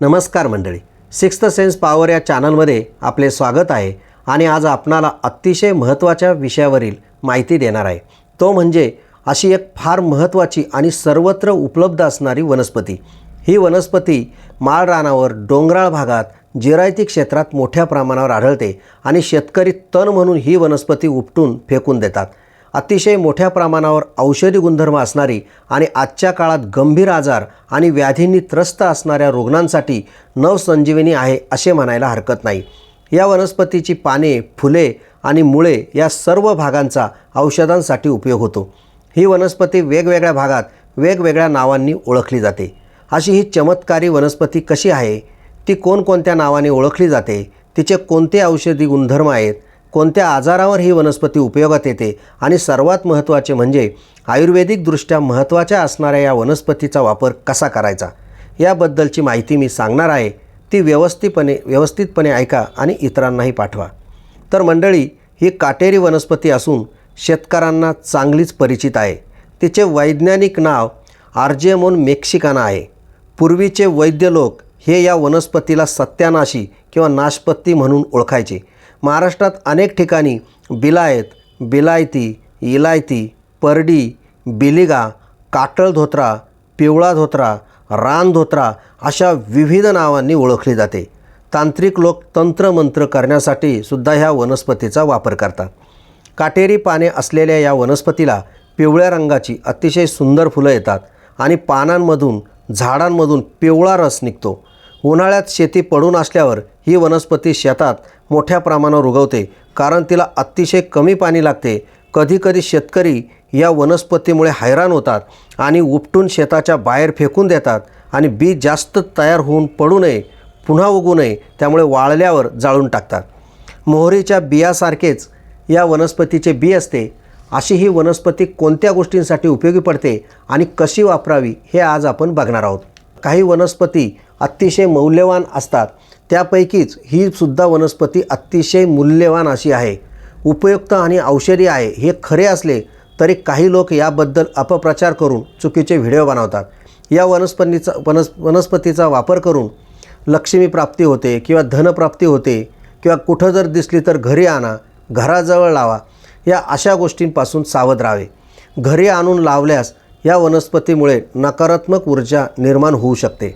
नमस्कार मंडळी. Sixth sense power या चॅनलमध्ये आपले स्वागत आहे आणि आज आपणाला अतिशय महत्त्वाच्या विषयावरील माहिती देणार आहे. तो म्हणजे अशी एक फार महत्त्वाची आणि सर्वत्र उपलब्ध असणारी वनस्पती. ही वनस्पती माळरानावर डोंगराळ भागात जिरायती क्षेत्रात मोठ्या प्रमाणावर आढळते आणि शेतकरी तण म्हणून ही वनस्पती उपटून फेकून देतात. अतिशय मोठ्या प्रमाणावर औषधी गुणधर्म असणारी आणि आजच्या काळात गंभीर आजार आणि व्याधींनी त्रस्त असणाऱ्या रुग्णांसाठी नवसंजीवनी आहे असे म्हणायला हरकत नाही. या वनस्पतीची पाने फुले आणि मुळे या सर्व भागांचा औषधांसाठी उपयोग होतो. ही वनस्पती वेगवेगळ्या भागात वेगवेगळ्या नावांनी ओळखली जाते. अशी ही चमत्कारी वनस्पती कशी आहे? ती कोणकोणत्या नावाने ओळखली जाते? तिचे कोणते औषधी गुणधर्म आहेत? कोणत्या आजारावर ही वनस्पती उपयोगात येते आणि सर्वात महत्त्वाचे म्हणजे आयुर्वेदिकदृष्ट्या महत्त्वाच्या असणाऱ्या या वनस्पतीचा वापर कसा करायचा? याबद्दलची माहिती मी सांगणार आहे. ती व्यवस्थितपणे व्यवस्थितपणे ऐका आणि इतरांनाही पाठवा. तर मंडळी ही काटेरी वनस्पती असून शेतकऱ्यांना चांगलीच परिचित आहे. तिचे वैज्ञानिक नाव आर्जेमोन मेक्सिकाना आहे. पूर्वीचे वैद्य लोक हे या वनस्पतीला सत्यानाशी किंवा नाशपत्ती म्हणून ओळखायचे. महाराष्ट्रात अनेक ठिकाणी बिलायत बिलायती इलायती परडी बिलिगा काटळ धोत्रा पिवळा धोत्रा रान धोत्रा अशा विविध नावांनी ओळखली जाते. तांत्रिक लोक तंत्रमंत्र करण्यासाठी सुद्धा ह्या वनस्पतीचा वापर करतात. काटेरी पाने असलेल्या या वनस्पतीला पिवळ्या रंगाची अतिशय सुंदर फुलं येतात आणि पानांमधून झाडांमधून पिवळा रस निघतो. उन्हाळ्यात शेती पडून असल्यावर ही वनस्पती शेतात मोठ्या प्रमाणावर उगवते कारण तिला अतिशय कमी पाणी लागते. कधीकधी शेतकरी या वनस्पतीमुळे हैराण होतात आणि उपटून शेताच्या बाहेर फेकून देतात आणि बी जास्त तयार होऊन पडू नये पुन्हा उगू नये त्यामुळे वाळल्यावर जाळून टाकतात. मोहरीच्या बियासारखेच या वनस्पतीचे बी असते. अशी ही वनस्पती कोणत्या गोष्टींसाठी उपयोगी पडते आणि कशी वापरावी हे आज आपण बघणार आहोत. काही वनस्पती अतिशय मौल्यवान असतात. त्यापैकीच ही सुद्धा वनस्पती अतिशय मूल्यवान अशी आहे. उपयुक्त आणि औषधी आहे. हे खरे असले तरी काही लोक याबद्दल अपप्रचार करून चुकीचे व्हिडिओ बनवतात. या वनस्पतीचा वनस वनस्पतीचा वापर करून लक्ष्मी प्राप्ती होते किंवा धनप्राप्ती होते किंवा कुठं जर दिसली तर घरी आणा घराजवळ लावा या अशा गोष्टींपासून सावध राहावे. घरी आणून लावल्यास या वनस्पतीमुळे नकारात्मक ऊर्जा निर्माण होऊ शकते.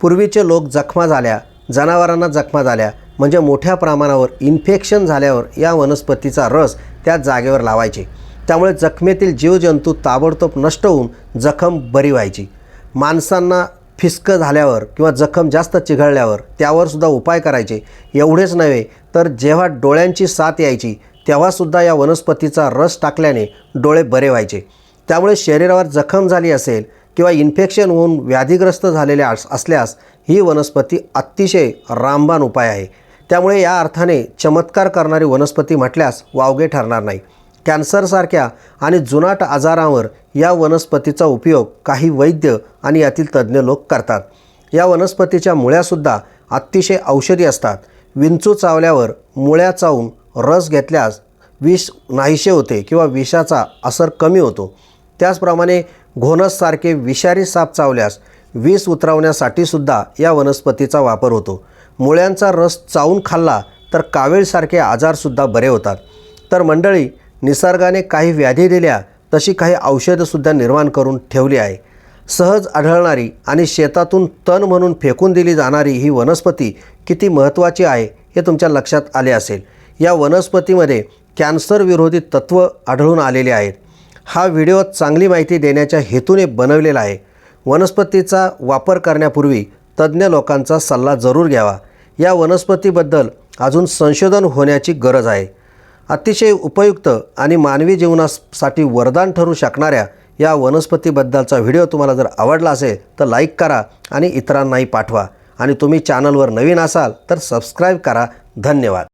पूर्वीचे लोक जखमा झाल्या जनावरांना जखमा झाल्या म्हणजे मोठ्या प्रमाणावर इन्फेक्शन झाल्यावर या वनस्पतीचा रस त्या जागेवर लावायचे. त्यामुळे जखमेतील जीवजंतू ताबडतोब नष्ट होऊन जखम बरी व्हायची. माणसांना फिस्कं झाल्यावर किंवा जखम जास्त चिघळल्यावर त्यावरसुद्धा उपाय करायचे. एवढेच नव्हे तर जेव्हा डोळ्यांची साथ यायची तेव्हासुद्धा या वनस्पतीचा रस टाकल्याने डोळे बरे व्हायचे. त्यामुळे शरीरावर जखम झाली असेल किंवा इन्फेक्शन होऊन व्याधीग्रस्त झालेले अस असल्यास ही वनस्पती अतिशय रामबाण उपाय आहे. त्यामुळे या अर्थाने चमत्कार करणारी वनस्पती म्हटल्यास वावगे ठरणार नाही. कॅन्सरसारख्या आणि जुनाट आजारांवर या वनस्पतीचा उपयोग काही वैद्य आणि यातील तज्ज्ञ लोक करतात. या वनस्पतीच्या मुळ्यासुद्धा अतिशय औषधी असतात. विंचू चावल्यावर मुळ्या चावून रस घेतल्यास विष नाहीसे होते किंवा विषाचा असर कमी होतो. त्याचप्रमाणे घोणससारखे विषारी साप चावल्यास विष उतरवण्यासाठी सुद्धा या वनस्पतीचा वापर होतो. मुळ्यांचा रस चावून खाल्ला तर कावीळसारखे आजारसुद्धा बरे होतात. तर मंडळी निसर्गाने काही व्याधी दिल्या तशी काही औषधंसुद्धा निर्माण करून ठेवली आहे. सहज आढळणारी आणि शेतातून तण म्हणून फेकून दिली जाणारी ही वनस्पती किती महत्त्वाची आहे हे तुमच्या लक्षात आले असेल. या वनस्पतीमध्ये कॅन्सर विरोधी तत्त्व आढळून आलेले आहेत. हा व्हिडिओ चांगली माहिती देण्याच्या हेतूने बनवलेला आहे. वनस्पतीचा वापर करण्यापूर्वी तज्ज्ञ लोकांचा सल्ला जरूर घ्यावा. या वनस्पतीबद्दल अजून संशोधन होण्याची गरज आहे. अतिशय उपयुक्त आणि मानवी जीवनासाठी वरदान ठरू शकणाऱ्या या वनस्पतीबद्दलचा व्हिडिओ तुम्हाला जर आवडला असेल तर लाईक करा आणि इतरांनाही पाठवा. आणि तुम्ही चॅनलवर नवीन असाल तर सबस्क्राईब करा. धन्यवाद.